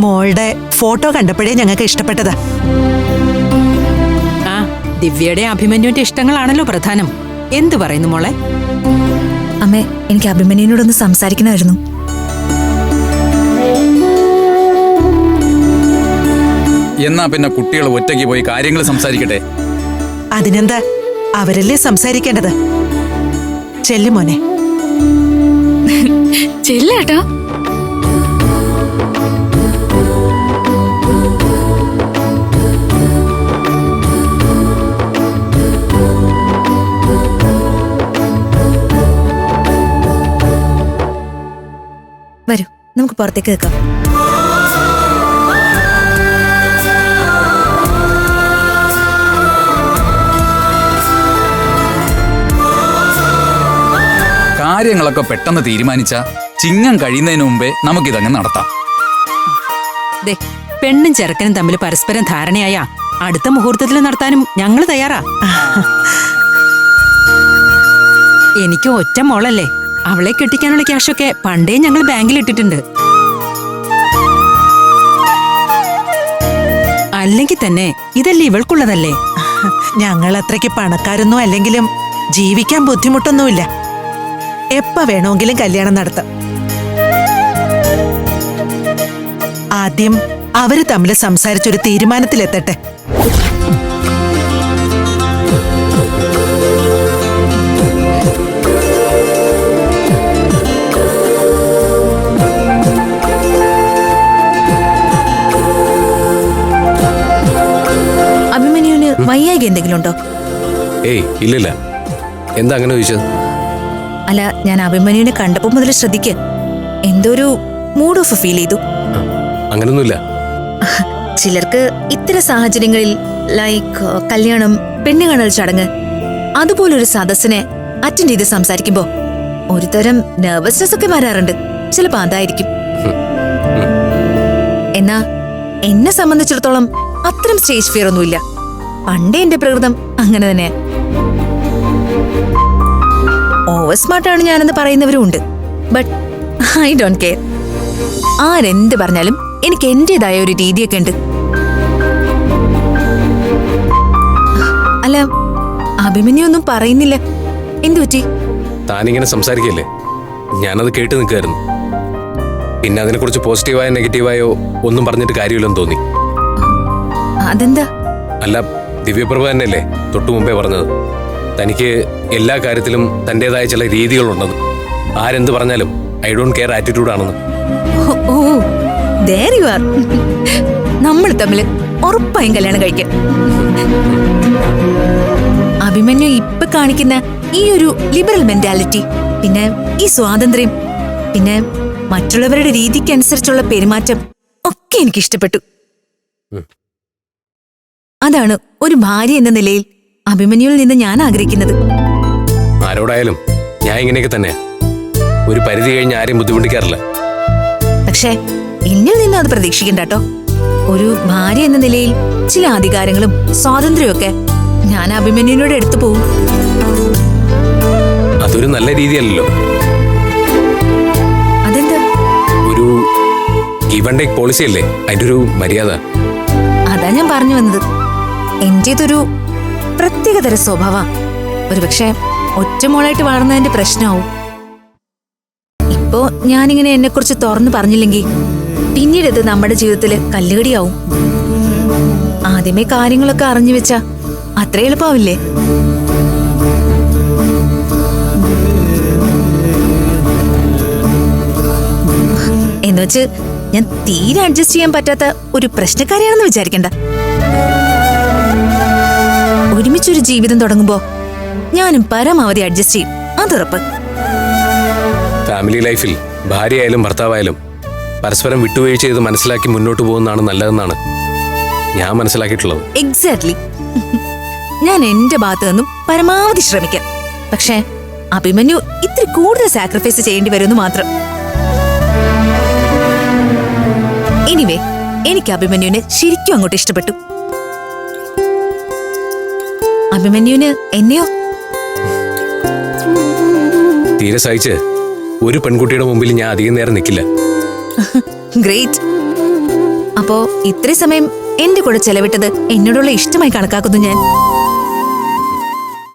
മോളുടെ ഫോട്ടോ കണ്ടപ്പോഴേ ഞങ്ങൾക്ക് ഇഷ്ടപ്പെട്ടതാ. ആ ദിവ്യയുടെ അഭിമന്യുവിന്റെ ഇഷ്ടങ്ങളാണല്ലോ പ്രധാനം. എന്തു പറയുന്നു മോളെ? അമ്മേ എനിക്ക് അഭിമന്യുവിനോടൊന്ന് സംസാരിക്കണമായിരുന്നു. എന്നാ പിന്നെ കുട്ടികൾ ഒറ്റയ്ക്ക് പോയി കാര്യങ്ങൾ സംസാരിക്കട്ടെ? അതിനെന്താ? അവരല്ലേ സംസാരിക്കേണ്ടത്? ചെല്ലു മോനെ. ചെല്ലേട്ടാ. വരൂ നമുക്ക് പുറത്തേക്ക് നിൽക്കാം. കാര്യങ്ങളൊക്കെ പെട്ടെന്ന് തീരുമാനിച്ച ചിങ്ങം കഴിയുന്നതിന് മുമ്പേ നമുക്കിതങ്ങ് നടത്താം. ദേ പെണ്ണും ചെറുക്കനും തമ്മിൽ പരസ്പരം ധാരണയായ അടുത്ത മുഹൂർത്തത്തിൽ നടത്താനും ഞങ്ങൾ തയ്യാറാ. എനിക്ക് ഒറ്റ മോളല്ലേ? അവളെ കെട്ടിക്കാനുള്ള ക്യാഷൊക്കെ പണ്ടേ ഞങ്ങൾ ബാങ്കിൽ ഇട്ടിട്ടുണ്ട് അല്ലെങ്കിൽ തന്നെ ഇതല്ലേ ഇവൾക്കുള്ളതല്ലേ? ഞങ്ങൾ അത്രയ്ക്ക് പണക്കാരൊന്നും അല്ലെങ്കിലും ജീവിക്കാൻ ബുദ്ധിമുട്ടൊന്നുമില്ല. എപ്പ വേണമെങ്കിലും കല്യാണം നടത്താം. ആദ്യം അവർ തമ്മിൽ സംസാരിച്ചൊരു തീരുമാനത്തിലെത്തട്ടെ. വയ്യായിക എന്തെങ്കിലും ഉണ്ടോ ഏയ് ഇല്ലില്ല. എന്താ അങ്ങനെ ചോദിച്ചത്? അല്ല ഞാൻ അഭിമന്യുവിനെ കണ്ടപ്പോ മുതൽ ശ്രദ്ധിക്ക. എന്തോ ഒരു മൂഡ് ഓഫ് ഫീൽ ചെയ്തു അങ്ങനൊന്നുമില്ല. ചിലർക്ക് ഇത്തരം സാഹചര്യങ്ങളിൽ ലൈക്ക് കല്യാണം പെണ്ണു കാണൽ ചടങ്ങ് അതുപോലൊരു സദസ്സിനെ അറ്റൻഡ് ചെയ്ത് സംസാരിക്കുമ്പോ ഒരുതരം നെർവസ്നെസ് ഒക്കെ വരാറുണ്ട്. ചിലപ്പോ അതായിരിക്കും. എന്നാ എന്നെ സംബന്ധിച്ചിടത്തോളം അത്തരം സ്റ്റേജ് ഫിയർ ഒന്നുമില്ല. പണ്ടേ എന്റെ പ്രകൃതം അങ്ങനെ തന്നെ. ഓവർ സ്മാർട്ടാണ് ഞാനെന്ന് പറയുന്നവരും ഉണ്ട്. ബട്ട് ഐ ഡോണ്ട് കെയർ ആരെന്ത് പറഞ്ഞാലും എനിക്ക് എന്റേതായ ഒരു രീതിയൊക്കെ ഉണ്ട്. അല്ല അഭിമന്യു ഒന്നും പറയുന്നില്ല. എന്തു പറ്റി? താനിങ്ങനെ സംസാരിക്കല്ലേ? ഞാനത് കേട്ട് നിൽക്കുമായിരുന്നു പിന്നെ അതിനെക്കുറിച്ച് പോസിറ്റീവായോ നെഗറ്റീവായോ ഒന്നും പറഞ്ഞിട്ട് കാര്യമില്ലെന്ന് തോന്നി. അതെന്താ? അല്ല ദിവ്യപ്രഭ തന്നെയല്ലേ തൊട്ടു മുമ്പേ പറഞ്ഞത്. തനിക്ക് എല്ലാ കാര്യത്തിലും തന്റെതായ ചില രീതികളുണ്ടെന്ന് ആരെന്ത് പറഞ്ഞാലും ഐ ഡോണ്ട് കെയർ ആറ്റിറ്റ്യൂഡ് ആണെന്ന്. Oh there are. നമ്മൾ തമ്മിൽ ഉറപ്പായും കല്യാണം കഴിക്കാം. അഭിമന്യു ഇപ്പൊ കാണിക്കുന്ന ഈ ഒരു ലിബറൽ മെന്റാലിറ്റി പിന്നെ ഈ സ്വാതന്ത്ര്യം പിന്നെ മറ്റുള്ളവരുടെ രീതിക്കനുസരിച്ചുള്ള പെരുമാറ്റം ഒക്കെ എനിക്ക് ഇഷ്ടപ്പെട്ടു. അതാണ് ഒരു ഭാര്യ എന്ന നിലയിൽ അഭിമന്യുവിൽ നിന്ന് ഞാൻ ആഗ്രഹിക്കുന്നത്. ആരോടായാലും ഞാൻ ഇങ്ങനെയൊക്കെ തന്നെ ഒരു പരിധി കഴിഞ്ഞ് ആരെയും ബുദ്ധിമുട്ടിക്കാറില്ല. പക്ഷേ എന്നിൽ നിന്ന് അത് പ്രതീക്ഷിക്കണ്ട കേട്ടോ ഒരു ഭാര്യ എന്ന നിലയിൽ ചില അധികാരങ്ങളും സ്വാതന്ത്ര്യവും ഒക്കെ ഞാൻ അഭിമന്യുവിനോട് എടുത്തു പോകും. അതൊരു നല്ല രീതിയല്ലല്ലോ. അതെന്താ? ഒരു ഗീവ് ആൻഡ് ടേക്ക് പോളിസി അല്ലേ? അതിന്റെ ഒരു മര്യാദ. അതാ ഞാൻ പറഞ്ഞു വന്നത്. എന്റേതൊരു പ്രത്യേകതര സ്വഭാവ. ഒരുപക്ഷെ ഒറ്റമോളായിട്ട് വളർന്നതിന്റെ പ്രശ്നമാവും. ഇപ്പോ ഞാനിങ്ങനെ എന്നെ കുറിച്ച് തുറന്നു പറഞ്ഞില്ലെങ്കിൽ പിന്നീട് നമ്മുടെ ജീവിതത്തിൽ കല്ലുകടിയാവും. ആദ്യമേ കാര്യങ്ങളൊക്കെ അറിഞ്ഞു വെച്ച അത്ര എളുപ്പമാവില്ലേ എന്നുവെച്ച് ഞാൻ തീരെ അഡ്ജസ്റ്റ് ചെയ്യാൻ പറ്റാത്ത ഒരു പ്രശ്നക്കാരിയാണെന്ന് വിചാരിക്കണ്ട. ഒരുമിച്ചൊരു ജീവിതം തുടങ്ങുമ്പോ ഞാനും പരമാവധി അഡ്ജസ്റ്റ് ചെയ്യും. അതുറപ്പ്. ഫാമിലി ലൈഫിൽ ഭാര്യയായാലും ഭർത്താവായാലും പരസ്പരം വിട്ടുവീഴ്ച ചെയ്ത് മനസ്സിലാക്കി മുന്നോട്ട് പോകുന്നതാണ് നല്ലതെന്നാണ് ഞാൻ മനസ്സിലാക്കിയിട്ടുള്ളത്. എക്സാക്ട്ലി ഞാൻ എന്റെ ഭാഗത്തു നിന്നും പരമാവധി ശ്രമിക്കാം. പക്ഷേ അഭിമന്യു ഇത്തിരി കൂടുതൽ സാക്രിഫൈസ് ചെയ്യേണ്ടി വരുമെന്ന് മാത്രം. എനിവേ എനിക്ക് അഭിമന്യുവിനെ ശരിക്കും അങ്ങോട്ട് ഇഷ്ടപ്പെട്ടു. അഭിമന്യുവിന് എന്നെയോ? തീരെ സഹിച്ച്. ഒരു പെൺകുട്ടിയുടെ മുമ്പിൽ ഞാൻ അധികം നേരം നിൽക്കില്ല ഗ്രേറ്റ്. അപ്പോ ഇത്രയും സമയം എന്റെ കൂടെ ചെലവിട്ടത് എന്നോടുള്ള ഇഷ്ടമായി കണക്കാക്കുന്നു ഞാൻ.